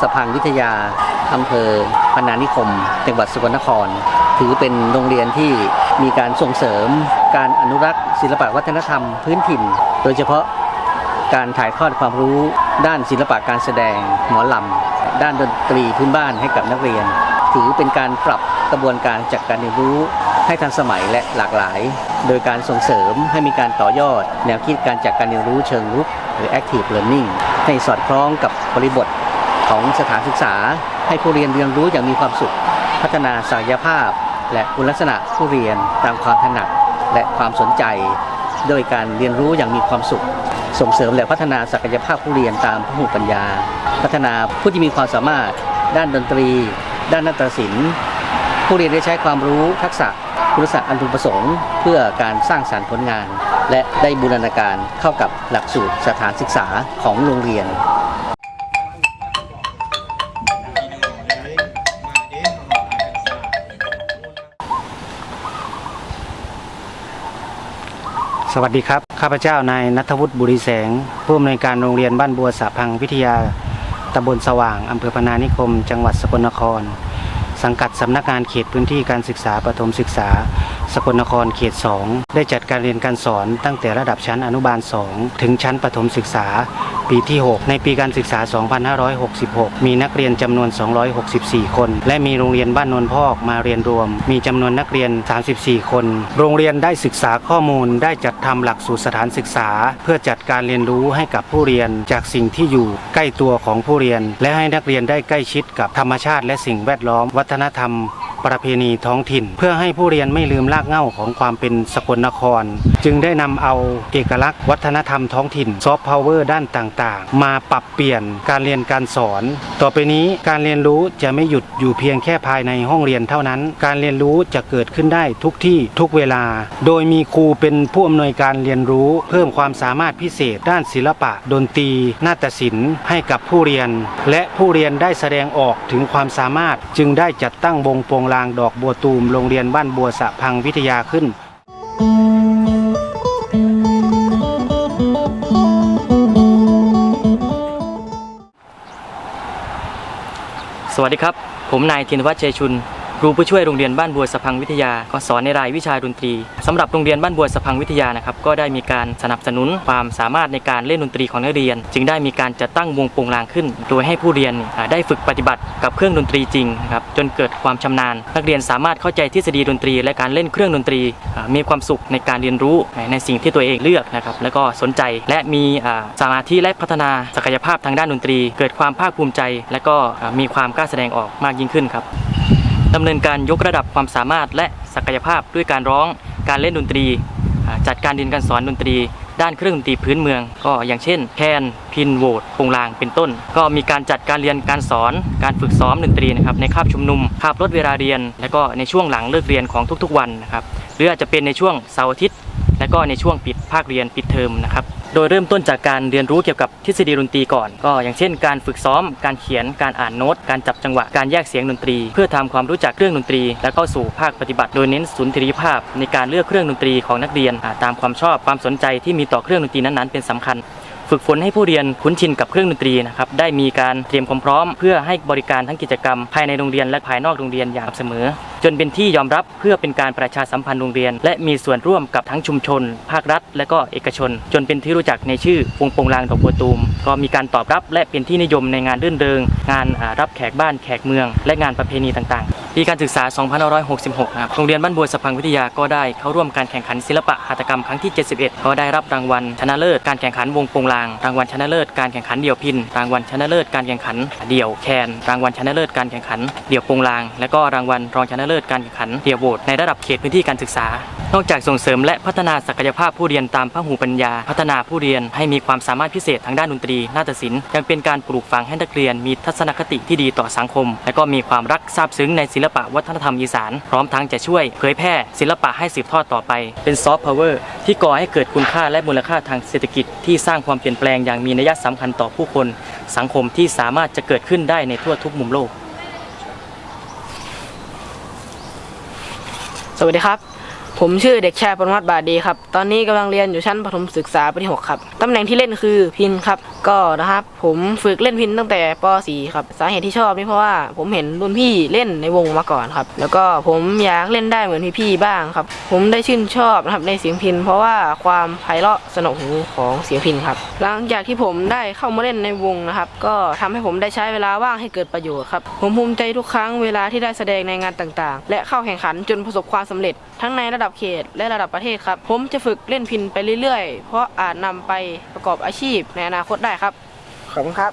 สะพังวิทยาอำเภอพนานิคม จังหวัดสกลนคร ถือเป็นโรงเรียนที่มีการส่งเสริม การอนุรักษ์ ศิลปวัฒนธรรมพื้นถิ่น โดยเฉพาะการถ่ายทอดความรู้ด้านศิลปะการแสดงหมอลำ ด้านดนตรีพื้นบ้านให้กับนักเรียน ถือเป็นการปรับกระบวนการจัดการเรียนรู้ให้ทันสมัยและหลากหลาย โดยการส่งเสริมให้มีการต่อยอด แนวคิดการจัดการเรียนรู้เชิงรุกหรือ active learning ให้สอดคล้องกับบริบท ของสถานศึกษา ให้ผู้เรียนเรียนรู้อย่างมีความสุข พัฒนาศักยภาพ และคุณลักษณะผู้เรียนตามความถนัดและความสนใจ โดยการเรียนรู้อย่างมีความสุข ส่งเสริมและพัฒนาศักยภาพผู้เรียนตามพหุปัญญา พัฒนาผู้ที่มีความสามารถ ด้านดนตรี ด้านนาฏศิลป์ ผู้เรียนได้ใช้ความรู้ทักษะคุณลักษณะอันพึงประสงค์เพื่อการสร้างสรรค์ผลงาน และได้บูรณาการเข้ากับหลักสูตรสถานศึกษาของโรงเรียน สวัสดีครับ ข้าพเจ้านายนัทวุฒิบุรีแสง ผู้อำนวยการโรงเรียนบ้านบัวสะพังวิทยาตำบลสว่างอำเภอพนานิคม จังหวัดสกลนคร สังกัดสำนักงานเขตพื้นที่การศึกษาประถมศึกษา สกลนครเขต 2 ได้จัดการเรียนการสอนตั้งแต่ระดับชั้นอนุบาล 2 ถึงชั้นประถมศึกษา ปีที่ 6 ในปีการศึกษา 2566 มีนักเรียนจำนวน 264 คน และมีโรงเรียนบ้านนนพอกมาเรียนรวม มีจำนวนนักเรียน 34 คน โรงเรียนได้ศึกษาข้อมูล ได้จัดทำหลักสูตรสถานศึกษา เพื่อจัดการเรียนรู้ให้กับผู้เรียนจากสิ่งที่อยู่ใกล้ตัวของผู้เรียน และให้นักเรียนได้ใกล้ชิดกับธรรมชาติ และสิ่งแวดล้อม วัฒนธรรมประเพณีท้องถิ่น เพื่อให้ผู้เรียนไม่ลืมรากเหง้าของความเป็นสกลนครจึงได้นำเอาเอกลักษณ์วัฒนธรรมท้องถิ่นซอฟต์พาวเวอร์ด้านต่างๆ มาปรับเปลี่ยนการเรียนการสอน ต่อไปนี้การเรียนรู้จะไม่หยุดอยู่เพียงแค่ภายในห้องเรียนเท่านั้น การเรียนรู้จะเกิดขึ้นได้ทุกที่ทุกเวลา โดยมีครูเป็นผู้อำนวยการเรียนรู้ เพิ่มความสามารถพิเศษ ด้านศิลปะ ดนตรี นาฏศิลป์ ให้กับผู้เรียน และผู้เรียนได้แสดงออกถึงความสามารถ จึงได้จัดตั้งวงโปงลางดอกบัวตูมโรงเรียนบ้านบัวสะพังวิทยาขึ้น สวัสดีครับ ผมนายธินวัฒน์เชยชุน ครูผู้ช่วยโรงเรียนบ้านบัวสะพังวิทยา ก็สอนในรายวิชาดนตรีสำหรับโรงเรียนบ้านบัวสะพังวิทยานะครับก็ได้มีการสนับสนุนความสามารถในการเล่นดนตรีของนักเรียน จึงได้มีการจัดตั้งวงโปงลางขึ้น โดยให้ผู้เรียนได้ฝึกปฏิบัติกับเครื่องดนตรีจริงครับจนเกิดความชำนาญ นักเรียนสามารถเข้าใจทฤษฎีดนตรี และการเล่นเครื่องดนตรี มีความสุขในการเรียนรู้ในสิ่งที่ตัวเองเลือกนะครับแล้วก็สนใจและมีสมาธิและพัฒนาศักยภาพทางด้านดนตรี เกิดความภาคภูมิใจ และก็มีความกล้าแสดงออกมากยิ่งขึ้นครับ ดำเนินการยกระดับความสามารถและศักยภาพด้วยการร้องการเล่นดนตรี จัดการเรียนการสอนดนตรี ด้านเครื่องดนตรีพื้นเมือง ก็อย่างเช่น แคนพินโวดโปงลางเป็นต้น ก็มีการจัดการเรียนการสอน การฝึกซ้อมดนตรีนะครับในคาบชุมนุมคาบลดเวลาเรียน และก็ในช่วงหลังเลิกเรียนของทุกๆวันนะครับหรืออาจจะเป็นในช่วงเสาร์อาทิตย์ และก็ในช่วงปิดภาคเรียนปิดเทอมนะครับ โดยเริ่มต้นจากการเรียนรู้เกี่ยวกับทฤษฎีดนตรีก่อน ก็อย่างเช่น การฝึกซ้อม การเขียน การอ่านโน้ต การจับจังหวะ การแยกเสียงดนตรี เพื่อทำความรู้จักเครื่องดนตรี และเข้าสู่ภาคปฏิบัติ โดยเน้นสุนทรียภาพ ในการเลือกเครื่องดนตรีของนักเรียนตามความชอบความสนใจที่มีต่อเครื่องดนตรีนั้นๆเป็นสำคัญ ฝึกฝนให้ผู้เรียนคุ้นชินกับเครื่องดนตรีนะครับได้มีการเตรียมความพร้อม เพื่อให้บริการทั้งกิจกรรม ภายในโรงเรียนและภายนอกโรงเรียนอย่างเสมอ จนเป็นที่ยอมรับเพื่อเป็นการประชาสัมพันธ์โรงเรียน และมีส่วนร่วมกับทั้งชุมชน ภาครัฐ และก็เอกชน จนเป็นที่รู้จักในชื่อวงโปงลางดอกบัวตูม ก็มีการตอบรับและเป็นที่นิยมในงานรื่นเริง งานรับแขกบ้านแขกเมือง และงานประเพณีต่างๆปีการศึกษา 2566 ครับ โรงเรียนบ้านบัวสะพังวิทยาก็ได้เข้าร่วมการแข่งขันศิลปะหัตถกรรมครั้งที่ 71 ก็ได้รับรางวัลชนะเลิศการแข่งขันวงโปงลางรางวัลชนะเลิศการแข่งขันเดี่ยวพิน รางวัลชนะเลิศการแข่งขัน เดี่ยวแคน รางวัลชนะเลิศการแข่งขัน เดี่ยวโปงลาง และก็รางวัลรองชนะเลิศการแข่งขัน เดี่ยวโบดในระดับเขตพื้นที่การศึกษา นอกจากส่งเสริมและพัฒนาศักยภาพผู้เรียนตามพหูปัญญา พัฒนาผู้เรียนให้มีความสามารถพิเศษทางด้านดนตรีนาฏศิลป์ยังเป็นการปลูกฝังให้นักเรียนมีทัศนคติที่ดีต่อสังคม และก็มีความรักซาบซึ้งในศิลปะวัฒนธรรมอีสาน พร้อมทั้งจะช่วยเผยแพร่ศิลปะให้สืบทอดต่อไป เป็นซอฟต์พาวเวอร์ที่ก่อให้เกิดคุณค่าและมูลค่าทางเศรษฐกิจ ที่สร้างความเปลี่ยนแปลงอย่างมีนัยสำคัญต่อผู้คน สังคมที่สามารถจะเกิดขึ้นได้ในทั่วทุกมุมโลก สวัสดีครับ ผมชื่อเด็กชายปรมัตถ์บาดีครับ ตอนนี้กำลังเรียนอยู่ชั้นประถมศึกษาปีที่6ครับตำแหน่งที่เล่นคือพินครับ ก็นะครับ ผมฝึกเล่นพินตั้งแต่ป .4 ครับ สาเหตุที่ชอบนี่เพราะว่าผมเห็นรุ่นพี่เล่นในวงมาก่อนครับ แล้วก็ผมอยากเล่นได้เหมือนพี่ๆบ้างครับ ผมได้ชื่นชอบนะครับในเสียงพิน เพราะว่าความไพเราะสนุกหูของเสียงพินครับ หลังจากที่ผมได้เข้ามาเล่นในวงนะครับ ก็ทำให้ผมได้ใช้เวลาว่างให้เกิดประโยชน์ครับ ผมภูมิใจทุกครั้งเวลาที่ได้แสดงในงานต่างๆ และเข้าแข่งขันจนประสบความสำเร็จทั้งในระดับเขตและระดับประเทศครับ ผมจะฝึกเล่นพินไปเรื่อยๆ เพราะอาจนำไปประกอบอาชีพในอนาคตได้ครับ ขอบคุณครับ